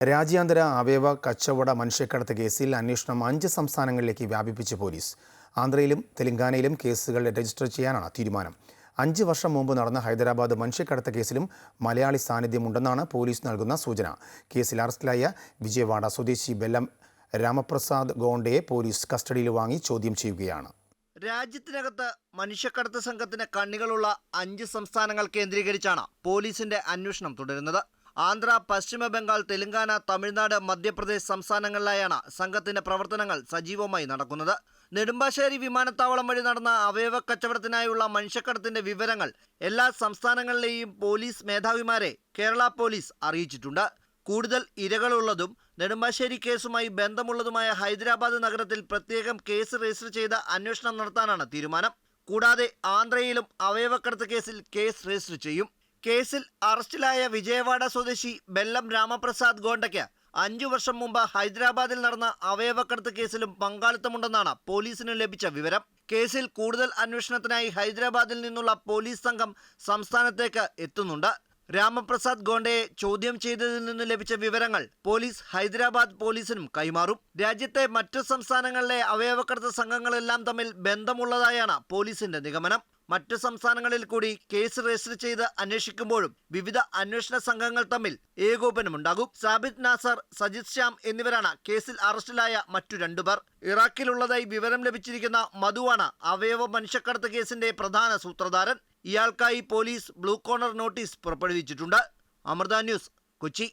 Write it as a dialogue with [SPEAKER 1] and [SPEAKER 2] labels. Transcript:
[SPEAKER 1] രാജ്യാന്തര അവയവ കച്ചവട മനുഷ്യക്കടത്ത് കേസിൽ അന്വേഷണം അഞ്ച് സംസ്ഥാനങ്ങളിലേക്ക് വ്യാപിപ്പിച്ച് പോലീസ്. ആന്ധ്രയിലും തെലങ്കാനയിലും കേസുകൾ രജിസ്റ്റർ ചെയ്യാനാണ് തീരുമാനം. അഞ്ച് വർഷം മുമ്പ് നടന്ന ഹൈദരാബാദ് മനുഷ്യക്കടത്ത് കേസിലും മലയാളി സാന്നിധ്യമുണ്ടെന്നാണ് പോലീസ് നൽകുന്ന സൂചന. കേസിൽ അറസ്റ്റിലായ വിജയവാഡ സ്വദേശി ബെല്ലം രാമപ്രസാദ് ഗോണ്ടയെ പോലീസ് കസ്റ്റഡിയിൽ വാങ്ങി ചോദ്യം ചെയ്യുകയാണ്.
[SPEAKER 2] രാജ്യത്തിനകത്ത് മനുഷ്യക്കടത്ത് സംഘത്തിന് കണ്ണികളുള്ള അഞ്ച് സംസ്ഥാനങ്ങൾ കേന്ദ്രീകരിച്ചാണ് പോലീസിന്റെ അന്വേഷണം തുടരുന്നത്. ആന്ധ്ര പശ്ചിമ ബംഗാൾ തെലങ്കാന തമിഴ്നാട് മധ്യപ്രദേശ് സംസ്ഥാനങ്ങളിലായാണ് സംഘത്തിന്റെ പ്രവർത്തനങ്ങൾ സജീവമായി നടക്കുന്നത്. നെടുമ്പാശ്ശേരി വിമാനത്താവളം വഴി നടന്ന അവയവ കച്ചവടത്തിനായുള്ള മനുഷ്യക്കടത്തിന്റെ വിവരങ്ങൾ എല്ലാ സംസ്ഥാനങ്ങളിലെയും പോലീസ് മേധാവിമാരെ കേരള പോലീസ് അറിയിച്ചിട്ടുണ്ട്. കൂടുതൽ ഇരകളുള്ളതും നെടുമ്പാശ്ശേരി കേസുമായി ബന്ധമുള്ളതുമായ ഹൈദരാബാദ് നഗരത്തിൽ പ്രത്യേകം കേസ് രജിസ്റ്റർ ചെയ്ത് അന്വേഷണം നടത്താനാണ് തീരുമാനം. കൂടാതെ ആന്ധ്രയിലും അവയവക്കടത്ത് കേസിൽ കേസ് രജിസ്റ്റർ ചെയ്യും. കേസിൽ അറസ്റ്റിലായ വിജയവാഡ സ്വദേശി ബെല്ലം രാമപ്രസാദ് ഗോണ്ടയ്ക്ക് അഞ്ചു വർഷം മുമ്പ് ഹൈദരാബാദിൽ നടന്ന അവയവക്കടത്ത് കേസിലും പങ്കാളിത്തമുണ്ടെന്നാണ് പോലീസിന് ലഭിച്ച വിവരം. കേസിൽ കൂടുതൽ അന്വേഷണത്തിനായി ഹൈദരാബാദിൽ നിന്നുള്ള പോലീസ് സംഘം സംസ്ഥാനത്തേക്ക് എത്തുന്നുണ്ട്. രാമപ്രസാദ് ഗോണ്ടയെ ചോദ്യം ചെയ്തതിൽ നിന്ന് ലഭിച്ച വിവരങ്ങൾ പോലീസ് ഹൈദരാബാദ് പോലീസിനും കൈമാറും. രാജ്യത്തെ മറ്റു സംസ്ഥാനങ്ങളിലെ അവയവക്കടത്ത് സംഘങ്ങളെല്ലാം തമ്മിൽ ബന്ധമുള്ളതായാണ് പോലീസിന്റെ നിഗമനം. മറ്റു സംസ്ഥാനങ്ങളിൽ കൂടി കേസ് രജിസ്റ്റർ ചെയ്ത് അന്വേഷിക്കുമ്പോഴും വിവിധ അന്വേഷണ സംഘങ്ങൾ തമ്മിൽ ഏകോപനമുണ്ടാകും. സാബിത് നാസർ സജിത് ശ്യാം എന്നിവരാണ് കേസിൽ അറസ്റ്റിലായ മറ്റു രണ്ടുപേർ ഇറാഖിലുള്ളതായി വിവരം ലഭിച്ചിരിക്കുന്ന മധുവാണ് അവയവ മനുഷ്യക്കടത്ത് കേസിന്റെ പ്രധാന സൂത്രധാരൻ. ഇയാൾക്കായി പോലീസ് ബ്ലൂ കോർണർ നോട്ടീസ് പുറപ്പെടുവിച്ചിട്ടുണ്ട്. അമൃത ന്യൂസ് കൊച്ചി.